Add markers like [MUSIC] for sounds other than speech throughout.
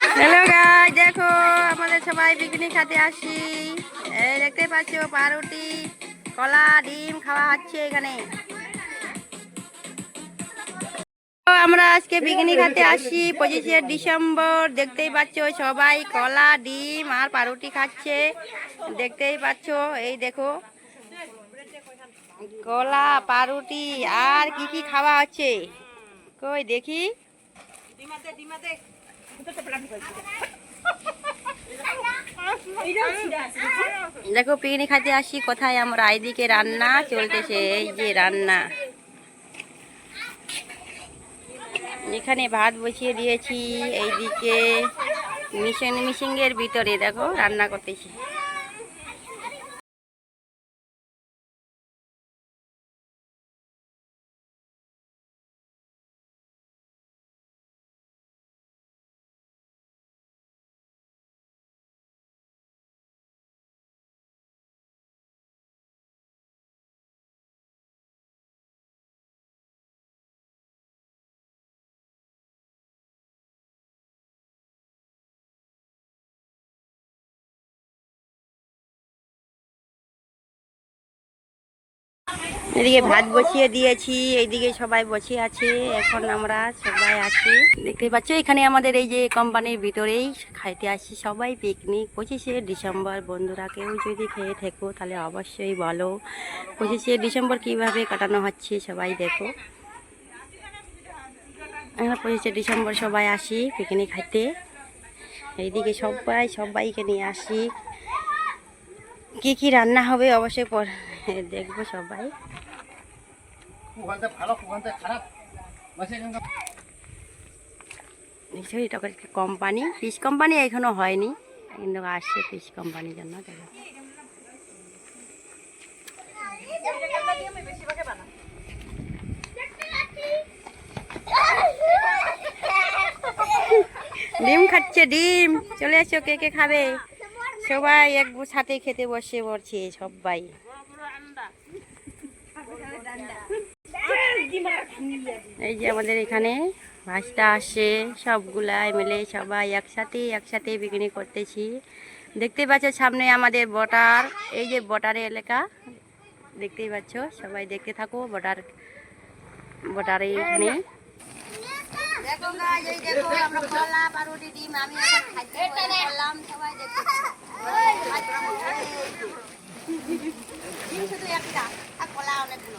Hello guy দেখো, আমাদের সবাই পিকনিক খাতে আসি। এই দেখতে পাচ্ছ, পাউরুটি, কলা, ডিম খাওয়া হচ্ছে এখানে। আমরা আজকে পিকনিক খাতে আসি, পঁচিশে ডিসেম্বর, দেখতেই পাচ্ছ সবাই কলা, ডিম আর পাউরুটি খাচ্ছে। দেখতেই পাচ্ছ, এই দেখো, কলা, পাউরুটি, আর কি কি খাওয়া হচ্ছে? কই, দেখি। দেখো, পিকনিক খাতে আসি, কোথায় আমরা? এইদিকে রান্না চলতেছে, এই যে রান্না। এখানে ভাত বসিয়ে দিয়েছি এইদিকে মিশিং মিশিংয়ের ভিতরে দেখো রান্না করতেছি। এদিকে ভাত বসিয়ে দিয়েছি, এইদিকে সবাই বসে আছে, এখন আমরা সবাই আছি। দেখতে পাচ্ছ, এখানে আমাদের এই যে কোম্পানির ভিতরেই খাইতে আসছি সবাই পিকনিক পঁচিশে ডিসেম্বর, বন্ধুরা কেউ যদি খেয়ে থেকো, তাহলে অবশ্যই বলো। পঁচিশে ডিসেম্বর কীভাবে কাটানো হচ্ছে, সবাই দেখো। আমরা পঁচিশে ডিসেম্বর সবাই আসি পিকনিক খাইতে। এইদিকে সবাই, সবাইকে নিয়ে আসি। কি কি রান্না হবে, অবশ্যই দেখব সবাই। কোম্পানি ফিশ কোম্পানি এখনও হয়নি। কিন্তু আসছে ফিশ কোম্পানির জন্য ডিম খাচ্ছে, ডিম। চলে এসো কে কে খাবে? সবাই এক সাথে খেতে বসে পড়ছে, সবাই। এই যে আমাদের এখানে ভাসটা আসে সবগুলাই মিলে সবাই একসাথে একসাথে পিকনিক করতেছি দেখতেই পাচ্ছ সামনে আমাদের বটার এই যে বটারের এলাকা দেখতেই পাচ্ছ সবাই দেখতে থাকো বটার বটারে এখানে দেখতে শুধু একটা, আর কলা অনেকগুলো।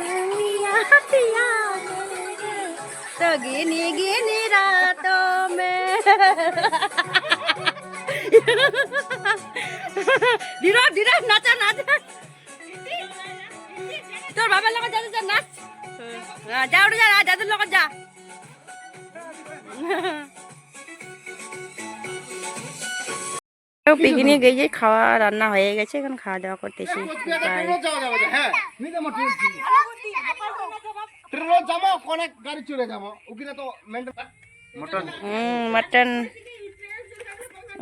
গিনি গিনি রাত মে ধীরজ ধীরজ নাচা নাচা তোর বাবার লগত যাতে নাচ যা ওটা যা যাদের লগত যা পিকনিক এই খাওয়া রান্না হয়ে গেছে এখন খাওয়া দাওয়া করতেছি বাই। ট্রেনও যাওয়া যাবে না, হ্যাঁ নিতে আমার ট্রেন ট্রেনও যাবো অনেক গাড়ি চলে যাবো ওখানে তো মেন্টেন মটন হুম মাটন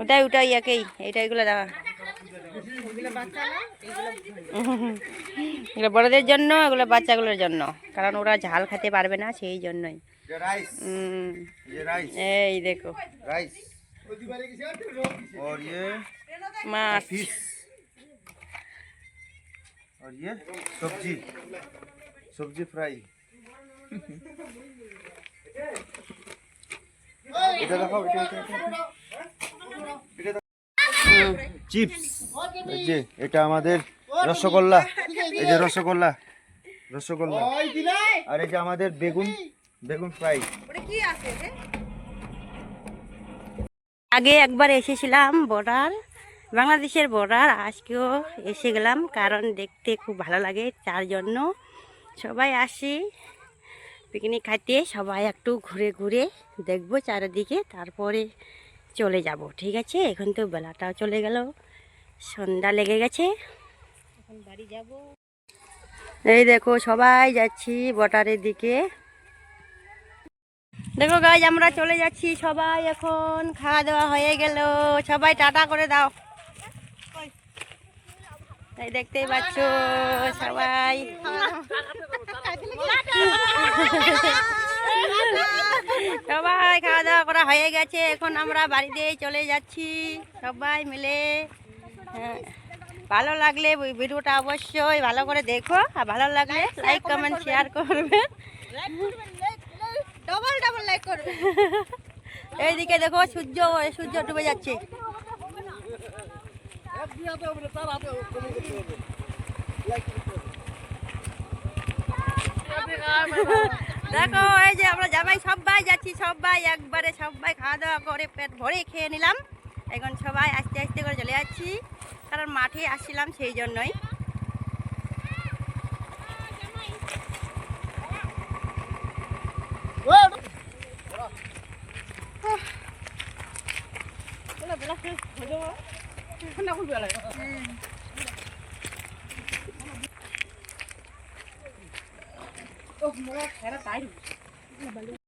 ওটাই ওটাই একই এইটা এগুলো দেওয়া এগুলো বড়দের জন্য এগুলো বাচ্চাগুলোর জন্য কারণ ওরা ঝাল খেতে পারবে না সেই জন্যই ये राइस হুম, ये राइस এই দেখো राइस और ये মাছ फिश और ये सब्जी सब्जी फ्राई এটা চিপস এই যে এটা আমাদের রসগোল্লা। এই যে রসগোল্লা রসগোল্লা। আর এই যে আমাদের বেগুন বেগুন ফ্রাই। আগে একবার এসেছিলাম বর্ডার বাংলাদেশের বর্ডার। আজকেও এসে গেলাম কারণ দেখতে খুব ভালো লাগে তার জন্য সবাই আসি। পিকনিক খাইতে সবাই একটু ঘুরে ঘুরে দেখব চারিদিকে, তারপরে চলে যাব, ঠিক আছে? এখন তো বেলাটাও চলে গেল, সন্ধ্যা লেগে গেছে। এখন বাড়ি যাব। এই দেখো, সবাই যাচ্ছি বটারের দিকে। দেখো গাছ আমরা চলে যাচ্ছি সবাই এখন, খাওয়া দাওয়া হয়ে গেল। সবাই টাটা করে দাও। এই দেখতেই পাচ্ছ সবাই। সবাই খাওয়া দাওয়া করা হয়ে গেছে এখন আমরা বাড়িতে চলে যাচ্ছি সবাই মিলে। হ্যাঁ, ভালো লাগলে ভিডিওটা অবশ্যই ভালো করে দেখো আর ভালো লাগলে লাইক কমেন্ট শেয়ার করবে ডবল ডবল লাইক করবে। [LAUGHS] এইদিকে দেখো সূর্য সূর্য ডুবে যাচ্ছে। হাতে হবে না তার হাতে কমে হবে দেখো, এই যে আমরা যাবাই সবাই যাচ্ছি, সবাই একবারে সবাই খাওয়া দাওয়া করে পেট ভরে খেয়ে নিলাম। এখন সবাই আস্তে আস্তে করে চলে যাচ্ছি, কারণ মাঠে আসছিলাম সেই জন্যই। น่าคุณเบื่ออะไรโอ้โหแค่ลตายดู